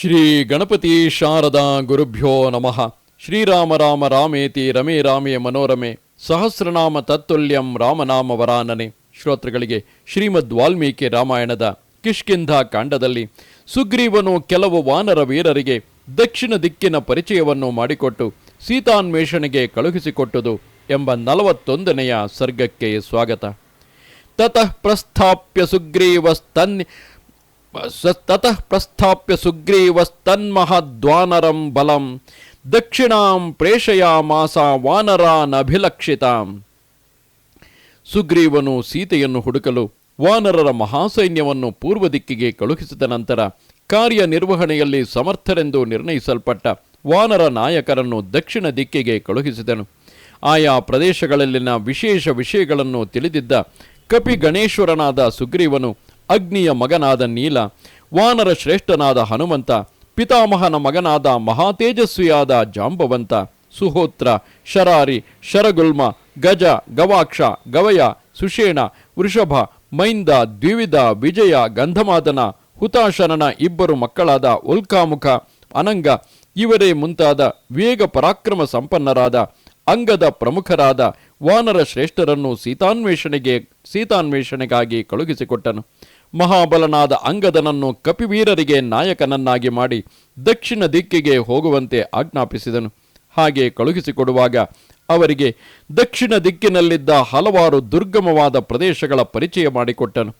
ಶ್ರೀ ಗಣಪತಿ ಶಾರದಾ ಗುರುಭ್ಯೋ ನಮಃ. ಶ್ರೀರಾಮ ರಾಮ ರಾಮೇತಿ ರಮೇ ರಾಮೇ ಮನೋರಮೆ. ಸಹಸ್ರನಾಮ ತತ್ತುಲ್ಯಂ ರಾಮನಾಮ ವರಾನನೆ. ಶ್ರೋತೃಗಳಿಗೆ ಶ್ರೀಮದ್ ವಾಲ್ಮೀಕಿ ರಾಮಾಯಣದ ಕಿಷ್ಕಿಂಧ ಕಾಂಡದಲ್ಲಿ ಸುಗ್ರೀವನು ಕೆಲವು ವಾನರ ವೀರರಿಗೆ ದಕ್ಷಿಣ ದಿಕ್ಕಿನ ಪರಿಚಯವನ್ನು ಮಾಡಿಕೊಟ್ಟು ಸೀತಾನ್ವೇಷಣೆಗೆ ಕಳುಹಿಸಿಕೊಟ್ಟುದು ಎಂಬ ನಲವತ್ತೊಂದನೆಯ ಸರ್ಗಕ್ಕೆ ಸ್ವಾಗತ. ತತಃ ಪ್ರಸ್ಥಾಪ್ಯ ಸುಗ್ರೀವಸ್ತನ್ ಸ- ತತಃ ಪ್ರಸ್ಥಾಪ್ಯ ಸುಗ್ರೀವಸ್ತನ್ಮಹದ್ವಾನರಂ ಬಲಂ, ದಕ್ಷಿಣಾಂ ಪ್ರೇಷಯಾಮಾಸ ವಾನರಾನಭಿಲಕ್ಷಿತಾಂ ಸುಗ್ರೀವನು ಸೀತೆಯನ್ನು ಹುಡುಕಲು ವಾನರರ ಮಹಾಸೈನ್ಯವನ್ನು ಪೂರ್ವ ದಿಕ್ಕಿಗೆ ಕಳುಹಿಸಿದ ನಂತರ ಕಾರ್ಯನಿರ್ವಹಣೆಯಲ್ಲಿ ಸಮರ್ಥರೆಂದು ನಿರ್ಣಯಿಸಲ್ಪಟ್ಟ ವಾನರ ನಾಯಕರನ್ನು ದಕ್ಷಿಣ ದಿಕ್ಕಿಗೆ ಕಳುಹಿಸಿದನು. ಆಯಾ ಪ್ರದೇಶಗಳಲ್ಲಿನ ವಿಶೇಷ ವಿಷಯಗಳನ್ನು ತಿಳಿದಿದ್ದ ಕಪಿ ಗಣೇಶ್ವರನಾದ ಸುಗ್ರೀವನು ಅಗ್ನಿಯ ಮಗನಾದ ನೀಲ, ವಾನರ ಶ್ರೇಷ್ಠನಾದ ಹನುಮಂತ, ಪಿತಾಮಹನ ಮಗನಾದ ಮಹಾತೇಜಸ್ವಿಯಾದ ಜಾಂಬವಂತ, ಸುಹೋತ್ರ, ಶರಾರಿ, ಶರಗುಲ್ಮ, ಗಜ, ಗವಾಕ್ಷ, ಗವಯ, ಸುಷೇಣ, ವೃಷಭ, ಮೈಂದ, ದ್ವಿವಿಧ, ವಿಜಯ, ಗಂಧಮಾದನ ಹುತಾಶನನ ಇಬ್ಬರು ಮಕ್ಕಳಾದ ಉಲ್ಕಾಮುಖ, ಅನಂಗ ಇವರೇ ಮುಂತಾದ ವೇಗ ಪರಾಕ್ರಮ ಸಂಪನ್ನರಾದ ಅಂಗದ ಪ್ರಮುಖರಾದ ವಾನರ ಶ್ರೇಷ್ಠರನ್ನು ಸೀತಾನ್ವೇಷಣೆಗೆ, ಸೀತಾನ್ವೇಷಣೆಗಾಗಿ ಕಳುಹಿಸಿಕೊಟ್ಟನು. ಮಹಾಬಲನಾದ ಅಂಗದನನ್ನು ಕಪಿವೀರರಿಗೆ ನಾಯಕನನ್ನಾಗಿ ಮಾಡಿ ದಕ್ಷಿಣ ದಿಕ್ಕಿಗೆ ಹೋಗುವಂತೆ ಆಜ್ಞಾಪಿಸಿದನು. ಹಾಗೆ ಕಳುಹಿಸಿಕೊಡುವಾಗ ಅವರಿಗೆ ದಕ್ಷಿಣ ದಿಕ್ಕಿನಲ್ಲಿದ್ದ ಹಲವಾರು ದುರ್ಗಮವಾದ ಪ್ರದೇಶಗಳ ಪರಿಚಯ ಮಾಡಿಕೊಟ್ಟನು.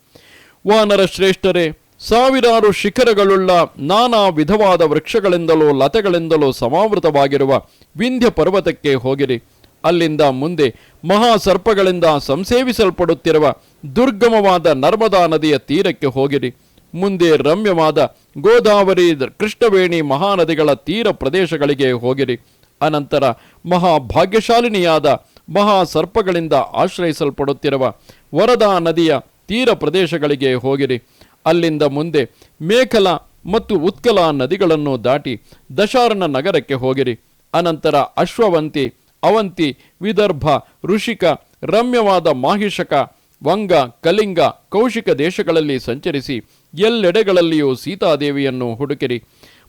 ವಾನರ ಶ್ರೇಷ್ಠರೇ, ಸಾವಿರಾರು ಶಿಖರಗಳುಳ್ಳ ನಾನಾ ವಿಧವಾದ ವೃಕ್ಷಗಳಿಂದಲೂ ಲತೆಗಳಿಂದಲೂ ಸಮಾವೃತವಾಗಿರುವ ವಿಂಧ್ಯ ಪರ್ವತಕ್ಕೆ ಹೋಗಿರಿ. ಅಲ್ಲಿಂದ ಮುಂದೆ ಮಹಾಸರ್ಪಗಳಿಂದ ಸಂಸೇವಿಸಲ್ಪಡುತ್ತಿರುವ ದುರ್ಗಮವಾದ ನರ್ಮದಾ ನದಿಯ ತೀರಕ್ಕೆ ಹೋಗಿರಿ. ಮುಂದೆ ರಮ್ಯವಾದ ಗೋದಾವರಿ ಕೃಷ್ಣವೇಣಿ ಮಹಾನದಿಗಳ ತೀರ ಪ್ರದೇಶಗಳಿಗೆ ಹೋಗಿರಿ. ಅನಂತರ ಮಹಾಭಾಗ್ಯಶಾಲಿನಿಯಾದ ಮಹಾ ಸರ್ಪಗಳಿಂದ ಆಶ್ರಯಿಸಲ್ಪಡುತ್ತಿರುವ ವರದಾ ನದಿಯ ತೀರ ಪ್ರದೇಶಗಳಿಗೆ ಹೋಗಿರಿ. ಅಲ್ಲಿಂದ ಮುಂದೆ ಮೇಖಲ ಮತ್ತು ಉತ್ಕಲ ನದಿಗಳನ್ನು ದಾಟಿ ದಶಾರಣ ನಗರಕ್ಕೆ ಹೋಗಿರಿ. ಅನಂತರ ಅಶ್ವವಂತಿ ಅವಂತಿ, ವಿದರ್ಭ, ಋಷಿಕ, ರಮ್ಯವಾದ ಮಾಹಿಷಕ, ವಂಗ, ಕಲಿಂಗ, ಕೌಶಿಕ ದೇಶಗಳಲ್ಲಿ ಸಂಚರಿಸಿ ಎಲ್ಲೆಡೆಗಳಲ್ಲಿಯೂ ಸೀತಾದೇವಿಯನ್ನು ಹುಡುಕಿರಿ.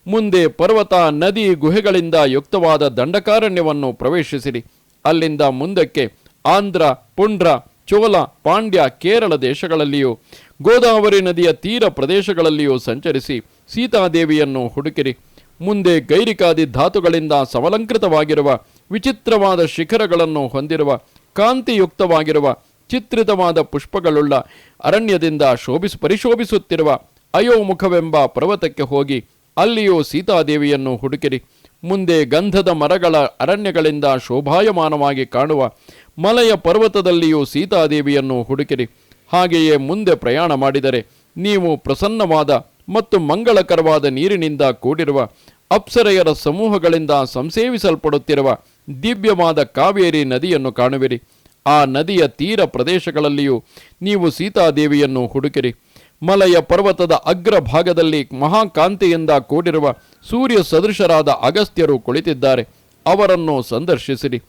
ಮುಂದೆ ಪರ್ವತ, ನದಿ, ಗುಹೆಗಳಿಂದ ಯುಕ್ತವಾದ ದಂಡಕಾರಣ್ಯವನ್ನು ಪ್ರವೇಶಿಸಿರಿ. ಅಲ್ಲಿಂದ ಮುಂದಕ್ಕೆ ಆಂಧ್ರ, ಪುಂಡ್ರ, ಚೋಲ, ಪಾಂಡ್ಯ, ಕೇರಳ ದೇಶಗಳಲ್ಲಿಯೂ, ಗೋದಾವರಿ ನದಿಯ ತೀರ ಪ್ರದೇಶಗಳಲ್ಲಿಯೂ ಸಂಚರಿಸಿ ಸೀತಾದೇವಿಯನ್ನು ಹುಡುಕಿರಿ. ಮುಂದೆ ಗೈರಿಕಾದಿ ಧಾತುಗಳಿಂದ ಸಮಲಂಕೃತವಾಗಿರುವ ವಿಚಿತ್ರವಾದ ಶಿಖರಗಳನ್ನು ಹೊಂದಿರುವ, ಕಾಂತಿಯುಕ್ತವಾಗಿರುವ, ಚಿತ್ರಿತವಾದ ಪುಷ್ಪಗಳುಳ್ಳ ಅರಣ್ಯದಿಂದ ಶೋಭಿಸ್, ಪರಿಶೋಭಿಸುತ್ತಿರುವ ಅಯೋಮುಖವೆಂಬ ಪರ್ವತಕ್ಕೆ ಹೋಗಿ ಅಲ್ಲಿಯೂ ಸೀತಾದೇವಿಯನ್ನು ಹುಡುಕಿರಿ. ಮುಂದೆ ಗಂಧದ ಮರಗಳ ಅರಣ್ಯಗಳಿಂದ ಶೋಭಾಯಮಾನವಾಗಿ ಕಾಣುವ ಮಲೆಯ ಪರ್ವತದಲ್ಲಿಯೂ ಸೀತಾದೇವಿಯನ್ನು ಹುಡುಕಿರಿ. ಹಾಗೆಯೇ ಮುಂದೆ ಪ್ರಯಾಣ ಮಾಡಿದರೆ ನೀವು ಪ್ರಸನ್ನವಾದ ಮತ್ತು ಮಂಗಳಕರವಾದ ನೀರಿನಿಂದ ಕೂಡಿರುವ ಅಪ್ಸರೆಯರ ಸಮೂಹಗಳಿಂದ ಸಂಸೇವಿಸಲ್ಪಡುತ್ತಿರುವ ದಿವ್ಯವಾದ ಕಾವೇರಿ ನದಿಯನ್ನು ಕಾಣುವಿರಿ. ಆ ನದಿಯ ತೀರ ಪ್ರದೇಶಗಳಲ್ಲಿಯೂ ನೀವು ಸೀತಾದೇವಿಯನ್ನು ಹುಡುಕಿರಿ. ಮಲಯ ಪರ್ವತದ ಅಗ್ರ ಭಾಗದಲ್ಲಿ ಮಹಾಕಾಂತಿಯಿಂದ ಕೂಡಿರುವ ಸೂರ್ಯ ಸದೃಶರಾದ ಅಗಸ್ತ್ಯರು ಕುಳಿತಿದ್ದಾರೆ. ಅವರನ್ನು ಸಂದರ್ಶಿಸಿರಿ.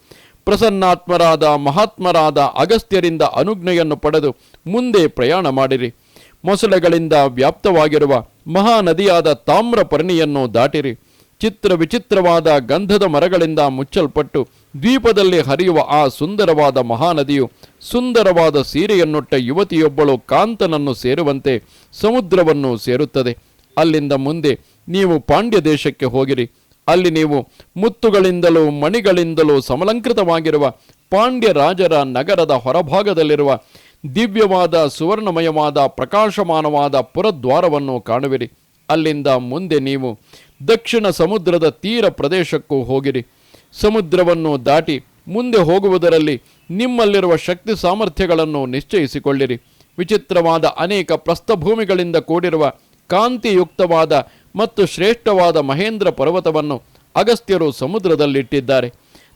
ಪ್ರಸನ್ನಾತ್ಮರಾದ ಮಹಾತ್ಮರಾದ ಅಗಸ್ತ್ಯರಿಂದ ಅನುಜ್ಞೆಯನ್ನು ಪಡೆದು ಮುಂದೆ ಪ್ರಯಾಣ ಮಾಡಿರಿ. ಮೊಸಳೆಗಳಿಂದ ವ್ಯಾಪ್ತವಾಗಿರುವ ಮಹಾನದಿಯಾದ ತಾಮ್ರಪರ್ಣಿಯನ್ನು ದಾಟಿರಿ. ಚಿತ್ರ ವಿಚಿತ್ರವಾದ ಗಂಧದ ಮರಗಳಿಂದ ಮುಚ್ಚಲ್ಪಟ್ಟು ದ್ವೀಪದಲ್ಲಿ ಹರಿಯುವ ಆ ಸುಂದರವಾದ ಮಹಾನದಿಯು ಸುಂದರವಾದ ಸೀರೆಯನ್ನುಟ್ಟ ಯುವತಿಯೊಬ್ಬಳು ಕಾಂತನನ್ನು ಸೇರುವಂತೆ ಸಮುದ್ರವನ್ನು ಸೇರುತ್ತದೆ. ಅಲ್ಲಿಂದ ಮುಂದೆ ನೀವು ಪಾಂಡ್ಯ ದೇಶಕ್ಕೆ ಹೋಗಿರಿ. ಅಲ್ಲಿ ನೀವು ಮುತ್ತುಗಳಿಂದಲೂ ಮಣಿಗಳಿಂದಲೂ ಸಮಲಂಕೃತವಾಗಿರುವ ಪಾಂಡ್ಯ ರಾಜರ ನಗರದ ಹೊರಭಾಗದಲ್ಲಿರುವ ದಿವ್ಯವಾದ ಸುವರ್ಣಮಯವಾದ ಪ್ರಕಾಶಮಾನವಾದ ಪುರದ್ವಾರವನ್ನು ಕಾಣುವಿರಿ. ಅಲ್ಲಿಂದ ಮುಂದೆ ನೀವು ದಕ್ಷಿಣ ಸಮುದ್ರದ ತೀರ ಪ್ರದೇಶಕ್ಕೂ ಹೋಗಿರಿ. ಸಮುದ್ರವನ್ನು ದಾಟಿ ಮುಂದೆ ಹೋಗುವುದರಲ್ಲಿ ನಿಮ್ಮಲ್ಲಿರುವ ಶಕ್ತಿ ಸಾಮರ್ಥ್ಯಗಳನ್ನು ನಿಶ್ಚಯಿಸಿಕೊಳ್ಳಿರಿ. ವಿಚಿತ್ರವಾದ ಅನೇಕ ಪ್ರಸ್ಥಭೂಮಿಗಳಿಂದ ಕೂಡಿರುವ ಕಾಂತಿಯುಕ್ತವಾದ ಮತ್ತು ಶ್ರೇಷ್ಠವಾದ ಮಹೇಂದ್ರ ಪರ್ವತವನ್ನು ಅಗಸ್ತ್ಯರು ಸಮುದ್ರದಲ್ಲಿಟ್ಟಿದ್ದಾರೆ.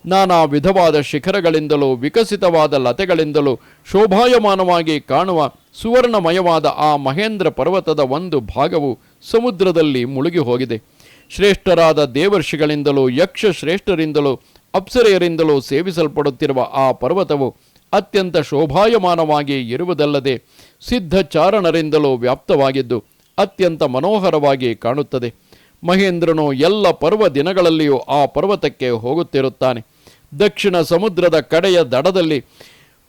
ನಾನಾ ವಿಧವಾದ ಶಿಖರಗಳಿಂದಲೂ ವಿಕಸಿತವಾದ ಲತೆಗಳಿಂದಲೂ ಶೋಭಾಯಮಾನವಾಗಿ ಕಾಣುವ ಸುವರ್ಣಮಯವಾದ ಆ ಮಹೇಂದ್ರ ಪರ್ವತದ ಒಂದು ಭಾಗವು ಸಮುದ್ರದಲ್ಲಿ ಮುಳುಗಿ ಹೋಗಿದೆ ಶ್ರೇಷ್ಠರಾದ ದೇವರ್ಷಿಗಳಿಂದಲೂ ಯಕ್ಷ ಶ್ರೇಷ್ಠರಿಂದಲೂ ಅಪ್ಸರೆಯರಿಂದಲೂ ಸೇವಿಸಲ್ಪಡುತ್ತಿರುವ ಆ ಪರ್ವತವು ಅತ್ಯಂತ ಶೋಭಾಯಮಾನವಾಗಿ ಇರುವುದಲ್ಲದೆ ಸಿದ್ಧ ಚಾರಣರಿಂದಲೂ ವ್ಯಾಪ್ತವಾಗಿದ್ದು ಅತ್ಯಂತ ಮನೋಹರವಾಗಿ ಕಾಣುತ್ತದೆ. ಮಹೇಂದ್ರನು ಎಲ್ಲ ಪರ್ವ ದಿನಗಳಲ್ಲಿಯೂ ಆ ಪರ್ವತಕ್ಕೆ ಹೋಗುತ್ತಿರುತ್ತಾನೆ. ದಕ್ಷಿಣ ಸಮುದ್ರದ ಕಡೆಯ ದಡದಲ್ಲಿ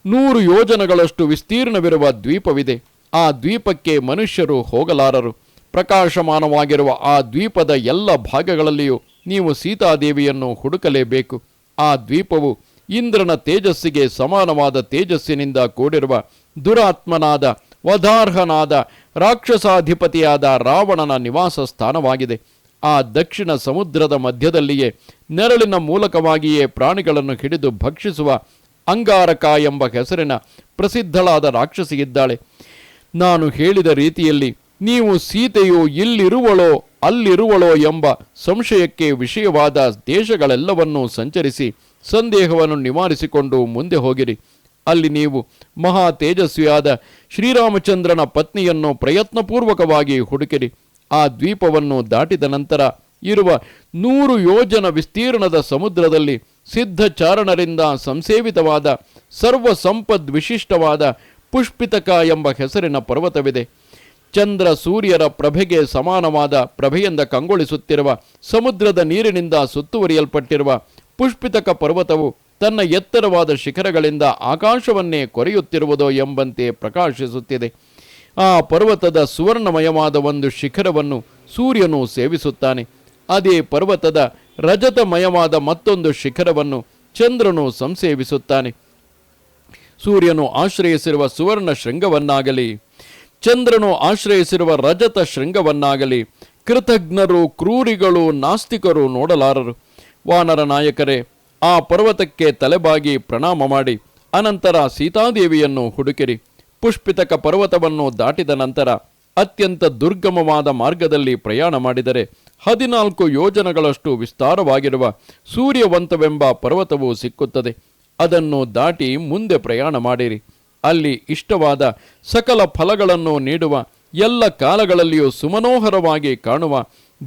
ನೂರು ಯೋಜನಗಳಷ್ಟು ವಿಸ್ತೀರ್ಣವಿರುವ ದ್ವೀಪವಿದೆ. ಆ ದ್ವೀಪಕ್ಕೆ ಮನುಷ್ಯರು ಹೋಗಲಾರರು. ಪ್ರಕಾಶಮಾನವಾಗಿರುವ ಆ ದ್ವೀಪದ ಎಲ್ಲ ಭಾಗಗಳಲ್ಲಿಯೂ ನೀವು ಸೀತಾದೇವಿಯನ್ನು ಹುಡುಕಲೇಬೇಕು. ಆ ದ್ವೀಪವು ಇಂದ್ರನ ತೇಜಸ್ಸಿಗೆ ಸಮಾನವಾದ ತೇಜಸ್ಸಿನಿಂದ ಕೂಡಿರುವ ದುರಾತ್ಮನಾದ, ವಧಾರ್ಹನಾದ, ರಾಕ್ಷಸಾಧಿಪತಿಯಾದ ರಾವಣನ ನಿವಾಸ ಸ್ಥಾನವಾಗಿದೆ. ಆ ದಕ್ಷಿಣ ಸಮುದ್ರದ ಮಧ್ಯದಲ್ಲಿಯೇ ನೆರಳಿನ ಮೂಲಕವಾಗಿಯೇ ಪ್ರಾಣಿಗಳನ್ನು ಹಿಡಿದು ಭಕ್ಷಿಸುವ ಅಂಗಾರಕ ಎಂಬ ಹೆಸರಿನ ಪ್ರಸಿದ್ಧಳಾದ ರಾಕ್ಷಸಿಗಿದ್ದಾಳೆ ನಾನು ಹೇಳಿದ ರೀತಿಯಲ್ಲಿ ನೀವು ಸೀತೆಯು ಇಲ್ಲಿರುವಳೋ ಅಲ್ಲಿರುವಳೋ ಎಂಬ ಸಂಶಯಕ್ಕೆ ವಿಷಯವಾದ ದೇಶಗಳೆಲ್ಲವನ್ನೂ ಸಂಚರಿಸಿ ಸಂದೇಹವನ್ನು ನಿವಾರಿಸಿಕೊಂಡು ಮುಂದೆ ಹೋಗಿರಿ. ಅಲ್ಲಿ ನೀವು ಮಹಾ ತೇಜಸ್ವಿಯಾದ ಶ್ರೀರಾಮಚಂದ್ರನ ಪತ್ನಿಯನ್ನು ಪ್ರಯತ್ನಪೂರ್ವಕವಾಗಿ ಹುಡುಕಿರಿ. ಆ ದ್ವೀಪವನ್ನು ದಾಟಿದ ನಂತರ ಇರುವ ನೂರು ಯೋಜನ ವಿಸ್ತೀರ್ಣದ ಸಮುದ್ರದಲ್ಲಿ ಸಿದ್ಧಚಾರಣರಿಂದ ಸಂಸೇವಿತವಾದ ಸರ್ವ ಸಂಪದ್ ವಿಶಿಷ್ಟವಾದ ಪುಷ್ಪಿತಕ ಎಂಬ ಹೆಸರಿನ ಪರ್ವತವಿದೆ. ಚಂದ್ರ ಸೂರ್ಯರ ಪ್ರಭೆಗೆ ಸಮಾನವಾದ ಪ್ರಭೆಯಿಂದ ಕಂಗೊಳಿಸುತ್ತಿರುವ, ಸಮುದ್ರದ ನೀರಿನಿಂದ ಸುತ್ತುವರಿಯಲ್ಪಟ್ಟಿರುವ ಪುಷ್ಪಿತಕ ಪರ್ವತವು ತನ್ನ ಎತ್ತರವಾದ ಶಿಖರಗಳಿಂದ ಆಕಾಶವನ್ನೇ ಕೊರೆಯುತ್ತಿರುವುದೋ ಎಂಬಂತೆ ಪ್ರಕಾಶಿಸುತ್ತಿದೆ. ಆ ಪರ್ವತದ ಸುವರ್ಣಮಯವಾದ ಒಂದು ಶಿಖರವನ್ನು ಸೂರ್ಯನು ಸೇವಿಸುತ್ತಾನೆ. ಅದೇ ಪರ್ವತದ ರಜತಮಯವಾದ ಮತ್ತೊಂದು ಶಿಖರವನ್ನು ಚಂದ್ರನು ಸಂಸೇವಿಸುತ್ತಾನೆ. ಸೂರ್ಯನು ಆಶ್ರಯಿಸಿರುವ ಸುವರ್ಣ ಶೃಂಗವನ್ನಾಗಲಿ ಚಂದ್ರನು ಆಶ್ರಯಿಸಿರುವ ರಜತ ಶೃಂಗವನ್ನಾಗಲಿ, ಕೃತಜ್ಞರು, ಕ್ರೂರಿಗಳು, ನಾಸ್ತಿಕರು ನೋಡಲಾರರು. ವಾನರ ನಾಯಕರೇ, ಆ ಪರ್ವತಕ್ಕೆ ತಲೆಬಾಗಿ ಪ್ರಣಾಮ ಮಾಡಿ, ಅನಂತರ ಸೀತಾದೇವಿಯನ್ನು ಹುಡುಕಿರಿ. ಪುಷ್ಪಿತಕ ಪರ್ವತವನ್ನು ದಾಟಿದ ನಂತರ ಅತ್ಯಂತ ದುರ್ಗಮವಾದ ಮಾರ್ಗದಲ್ಲಿ ಪ್ರಯಾಣ ಮಾಡಿದರೆ ಹದಿನಾಲ್ಕು ಯೋಜನಗಳಷ್ಟು ವಿಸ್ತಾರವಾಗಿರುವ ಸೂರ್ಯವಂತವೆಂಬ ಪರ್ವತವು ಸಿಕ್ಕುತ್ತದೆ. ಅದನ್ನು ದಾಟಿ ಮುಂದೆ ಪ್ರಯಾಣ ಮಾಡಿರಿ. ಅಲ್ಲಿ ಇಷ್ಟವಾದ ಸಕಲ ಫಲಗಳನ್ನು ನೀಡುವ ಎಲ್ಲ ಕಾಲಗಳಲ್ಲಿಯೂ ಸುಮನೋಹರವಾಗಿ ಕಾಣುವ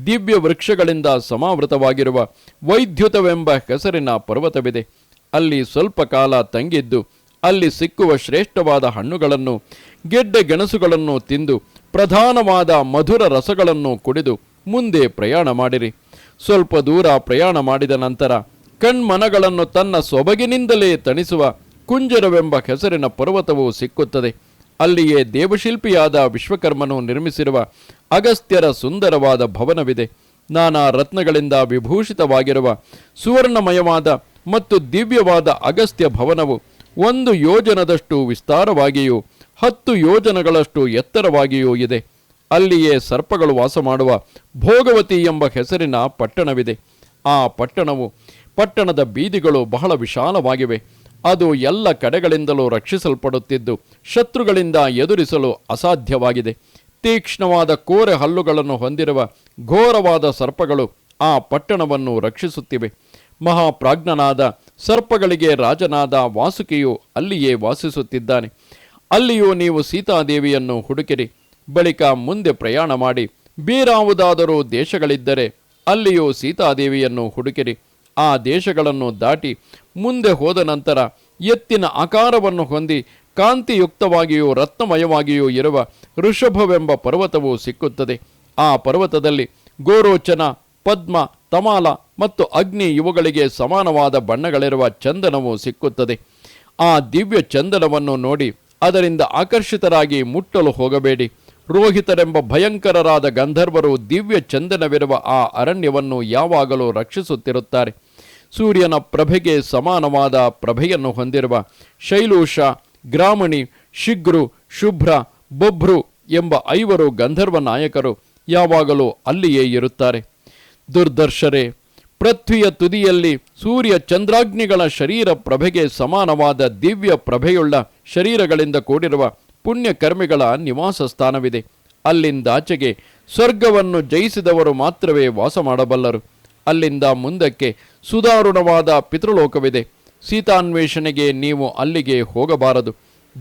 ದಿವ್ಯ ವೃಕ್ಷಗಳಿಂದ ಸಮಾವೃತವಾಗಿರುವ ವೈದ್ಯುತವೆಂಬ ಹೆಸರಿನ ಪರ್ವತವಿದೆ. ಅಲ್ಲಿ ಸ್ವಲ್ಪ ಕಾಲ ತಂಗಿದ್ದು, ಅಲ್ಲಿ ಸಿಕ್ಕುವ ಶ್ರೇಷ್ಠವಾದ ಹಣ್ಣುಗಳನ್ನು, ಗೆಡ್ಡೆ ಗೆಣಸುಗಳನ್ನು ತಿಂದು ಪ್ರಧಾನವಾದ ಮಧುರ ರಸಗಳನ್ನು ಕುಡಿದು ಮುಂದೆ ಪ್ರಯಾಣ ಮಾಡಿರಿ. ಸ್ವಲ್ಪ ದೂರ ಪ್ರಯಾಣ ಮಾಡಿದ ನಂತರ ಕಣ್ಮನಗಳನ್ನು ತನ್ನ ಸೊಬಗಿನಿಂದಲೇ ತಣಿಸುವ ಕುಂಜರವೆಂಬ ಹೆಸರಿನ ಪರ್ವತವು ಸಿಕ್ಕುತ್ತದೆ. ಅಲ್ಲಿಯೇ ದೇವಶಿಲ್ಪಿಯಾದ ವಿಶ್ವಕರ್ಮನು ನಿರ್ಮಿಸಿರುವ ಅಗಸ್ತ್ಯರ ಸುಂದರವಾದ ಭವನವಿದೆ. ನಾನಾ ರತ್ನಗಳಿಂದ ವಿಭೂಷಿತವಾಗಿರುವ ಸುವರ್ಣಮಯವಾದ ಮತ್ತು ದಿವ್ಯವಾದ ಅಗಸ್ತ್ಯ ಭವನವು ಒಂದು ಯೋಜನದಷ್ಟು ವಿಸ್ತಾರವಾಗಿಯೂ ಹತ್ತು ಯೋಜನಗಳಷ್ಟು ಎತ್ತರವಾಗಿಯೂ ಇದೆ. ಅಲ್ಲಿಯೇ ಸರ್ಪಗಳು ವಾಸ ಮಾಡುವ ಭೋಗವತಿ ಎಂಬ ಹೆಸರಿನ ಪಟ್ಟಣವಿದೆ. ಆ ಪಟ್ಟಣವು ಪಟ್ಟಣದ ಬೀದಿಗಳು ಬಹಳ ವಿಶಾಲವಾಗಿವೆ. ಅದು ಎಲ್ಲ ಕಡೆಗಳಿಂದಲೂ ರಕ್ಷಿಸಲ್ಪಡುತ್ತಿದ್ದು, ಶತ್ರುಗಳಿಂದ ಎದುರಿಸಲು ಅಸಾಧ್ಯವಾಗಿದೆ. ತೀಕ್ಷ್ಣವಾದ ಕೋರೆ ಹಲ್ಲುಗಳನ್ನು ಹೊಂದಿರುವ ಘೋರವಾದ ಸರ್ಪಗಳು ಆ ಪಟ್ಟಣವನ್ನು ರಕ್ಷಿಸುತ್ತಿವೆ. ಮಹಾಪ್ರಾಜ್ಞನಾದ ಸರ್ಪಗಳಿಗೆ ರಾಜನಾದ ವಾಸುಕಿಯು ಅಲ್ಲಿಯೇ ವಾಸಿಸುತ್ತಿದ್ದಾನೆ. ಅಲ್ಲಿಯೂ ನೀವು ಸೀತಾದೇವಿಯನ್ನು ಹುಡುಕಿರಿ. ಬಳಿಕ ಮುಂದೆ ಪ್ರಯಾಣ ಮಾಡಿ, ಬೇರಾವುದಾದರೂ ದೇಶಗಳಿದ್ದರೆ ಅಲ್ಲಿಯೂ ಸೀತಾದೇವಿಯನ್ನು ಹುಡುಕಿರಿ. ಆ ದೇಶಗಳನ್ನು ದಾಟಿ ಮುಂದೆ ಹೋದ ನಂತರ ಎತ್ತಿನ ಆಕಾರವನ್ನು ಹೊಂದಿ ಕಾಂತಿಯುಕ್ತವಾಗಿಯೂ ರತ್ನಮಯವಾಗಿಯೂ ಇರುವ ಋಷಭವೆಂಬ ಪರ್ವತವು ಸಿಕ್ಕುತ್ತದೆ. ಆ ಪರ್ವತದಲ್ಲಿ ಗೋರೋಚನ, ಪದ್ಮ, ತಮಾಲ ಮತ್ತು ಅಗ್ನಿ ಇವುಗಳಿಗೆ ಸಮಾನವಾದ ಬಣ್ಣಗಳಿರುವ ಚಂದನವು ಸಿಕ್ಕುತ್ತದೆ. ಆ ದಿವ್ಯ ಚಂದನವನ್ನು ನೋಡಿ ಅದರಿಂದ ಆಕರ್ಷಿತರಾಗಿ ಮುಟ್ಟಲು ಹೋಗಬೇಡಿ. ರೋಹಿತರೆಂಬ ಭಯಂಕರರಾದ ಗಂಧರ್ವರು ದಿವ್ಯ ಚಂದನವಿರುವ ಆ ಅರಣ್ಯವನ್ನು ಯಾವಾಗಲೂ ರಕ್ಷಿಸುತ್ತಿರುತ್ತಾರೆ. ಸೂರ್ಯನ ಪ್ರಭೆಗೆ ಸಮಾನವಾದ ಪ್ರಭೆಯನ್ನು ಹೊಂದಿರುವ ಶೈಲೂಷ, ಗ್ರಾಮಣಿ, ಶಿಗ್ರು, ಶುಭ್ರ ಬೊಭ್ರು ಎಂಬ ಐವರು ಗಂಧರ್ವ ನಾಯಕರು ಯಾವಾಗಲೂ ಅಲ್ಲಿಯೇ ಇರುತ್ತಾರೆ. ದುರ್ದರ್ಶರೇ, ಪೃಥ್ವಿಯ ತುದಿಯಲ್ಲಿ ಸೂರ್ಯ ಚಂದ್ರಾಗ್ನಿಗಳ ಶರೀರ ಪ್ರಭೆಗೆ ಸಮಾನವಾದ ದಿವ್ಯ ಪ್ರಭೆಯುಳ್ಳ ಶರೀರಗಳಿಂದ ಕೂಡಿರುವ ಪುಣ್ಯಕರ್ಮಿಗಳ ನಿವಾಸ ಸ್ಥಾನವಿದೆ ಅಲ್ಲಿಂದಾಚೆಗೆ ಸ್ವರ್ಗವನ್ನು ಜಯಿಸಿದವರು ಮಾತ್ರವೇ ವಾಸ ಮಾಡಬಲ್ಲರು. ಅಲ್ಲಿಂದ ಮುಂದಕ್ಕೆ ಸುದಾರುಣವಾದ ಪಿತೃಲೋಕವಿದೆ. ಸೀತಾನ್ವೇಷಣೆಗೆ ನೀವು ಅಲ್ಲಿಗೆ ಹೋಗಬಾರದು.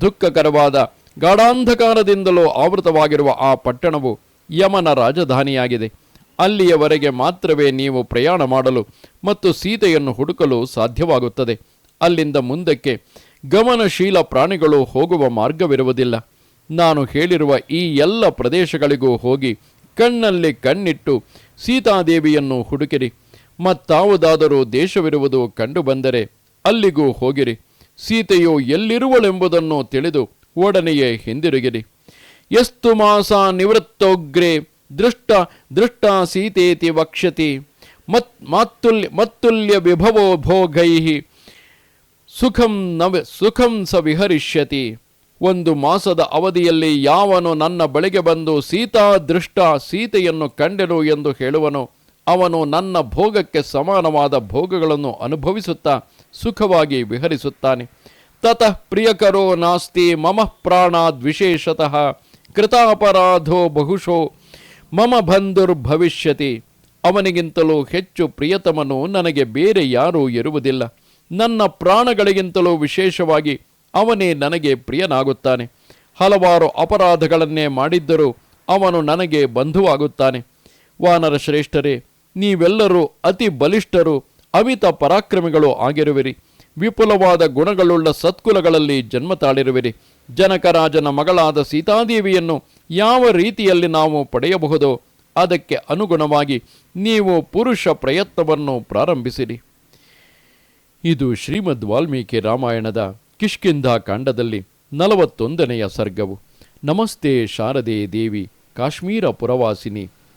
ದುಃಖಕರವಾದ ಗಾಢಾಂಧಕಾರದಿಂದಲೂ ಆವೃತವಾಗಿರುವ ಆ ಪಟ್ಟಣವು ಯಮನ ರಾಜಧಾನಿಯಾಗಿದೆ. ಅಲ್ಲಿಯವರೆಗೆ ಮಾತ್ರವೇ ನೀವು ಪ್ರಯಾಣ ಮಾಡಲು ಮತ್ತು ಸೀತೆಯನ್ನು ಹುಡುಕಲು ಸಾಧ್ಯವಾಗುತ್ತದೆ. ಅಲ್ಲಿಂದ ಮುಂದಕ್ಕೆ ಗಮನಶೀಲ ಪ್ರಾಣಿಗಳು ಹೋಗುವ ಮಾರ್ಗವಿರುವುದಿಲ್ಲ. ನಾನು ಹೇಳಿರುವ ಈ ಎಲ್ಲ ಪ್ರದೇಶಗಳಿಗೂ ಹೋಗಿ ಕಣ್ಣಲ್ಲಿ ಕಣ್ಣಿಟ್ಟು ಸೀತಾದೇವಿಯನ್ನು ಹುಡುಕಿರಿ. ಮತ್ತಾವುದಾದರೂ ದೇಶವಿರುವುದು ಕಂಡುಬಂದರೆ ಅಲ್ಲಿಗೂ ಹೋಗಿರಿ. ಸೀತೆಯು ಎಲ್ಲಿರುವಳೆಂಬುದನ್ನು ತಿಳಿದು ಒಡನೆಯೇ ಹಿಂದಿರುಗಿರಿ. ಎಸ್ತು ಮಾಸ ನಿವೃತ್ತೋಗ್ರೆ, ದೃಷ್ಟ ದೃಷ್ಟ ಸೀತೇತಿ ವಕ್ಷತಿ, ಮತ್, ಮಾತುಲ್ಯ, ಮತ್ತುಲ್ಯ ವಿಭವೋ ಭೋಗೈ ಸುಖಂ ನವ, ಸುಖಂ ಸ ವಿಹರಿಷ್ಯತಿ. ಒಂದು ಮಾಸದ ಅವಧಿಯಲ್ಲಿ ಯಾವನು ನನ್ನ ಬಳಿಗೆ ಬಂದು ಸೀತಾ ದೃಷ್ಟ ಸೀತೆಯನ್ನು ಕಂಡೆನು ಎಂದು ಹೇಳುವನು. ಅವನು ನನ್ನ ಭೋಗಕ್ಕೆ ಸಮಾನವಾದ ಭೋಗಗಳನ್ನು ಅನುಭವಿಸುತ್ತಾ ಸುಖವಾಗಿ ವಿಹರಿಸುತ್ತಾನೆ. ತತಃ ಪ್ರಿಯಕರೋ ನಾಸ್ತಿ ಮಮ ಪ್ರಾಣಾದ್ ವಿಶೇಷತಃ ಕೃತಾಪರಾಧೋ ಬಹುಶೋ ಮಮ ಬಂಧುರ್ಭವಿಷ್ಯತಿ ಅವನಿಗಿಂತಲೂ ಹೆಚ್ಚು ಪ್ರಿಯತಮನು ನನಗೆ ಬೇರೆ ಯಾರೂ ಇರುವುದಿಲ್ಲ. ನನ್ನ ಪ್ರಾಣಗಳಿಗಿಂತಲೂ ವಿಶೇಷವಾಗಿ ಅವನೇ ನನಗೆ ಪ್ರಿಯನಾಗುತ್ತಾನೆ. ಹಲವಾರು ಅಪರಾಧಗಳನ್ನೇ ಮಾಡಿದ್ದರೂ ಅವನು ನನಗೆ ಬಂಧುವಾಗುತ್ತಾನೆ. ವಾನರ ಶ್ರೇಷ್ಠರೇ ನೀವೆಲ್ಲರೂ ಅತಿ ಬಲಿಷ್ಠರು, ಅಮಿತ ಪರಾಕ್ರಮಿಗಳು ಆಗಿರುವಿರಿ. ವಿಪುಲವಾದ ಗುಣಗಳುಳ್ಳ ಸತ್ಕುಲಗಳಲ್ಲಿ ಜನ್ಮ ತಾಳಿರುವಿರಿ ಜನಕರಾಜನ ಮಗಳಾದ ಸೀತಾದೇವಿಯನ್ನು ಯಾವ ರೀತಿಯಲ್ಲಿ ನಾವು ಪಡೆಯಬಹುದೋ? ಅದಕ್ಕೆ ಅನುಗುಣವಾಗಿ ನೀವು ಪುರುಷ ಪ್ರಯತ್ನವನ್ನು ಪ್ರಾರಂಭಿಸಿರಿ. ಇದು ಶ್ರೀಮದ್ ವಾಲ್ಮೀಕಿ ರಾಮಾಯಣದ ಕಿಷ್ಕಿಂಧ ಕಾಂಡದಲ್ಲಿ ನಲವತ್ತೊಂದನೆಯ ಸರ್ಗವು. ನಮಸ್ತೆ ಶಾರದೆ ದೇವಿ, ಕಾಶ್ಮೀರ ಪುರವಾಸಿನಿ.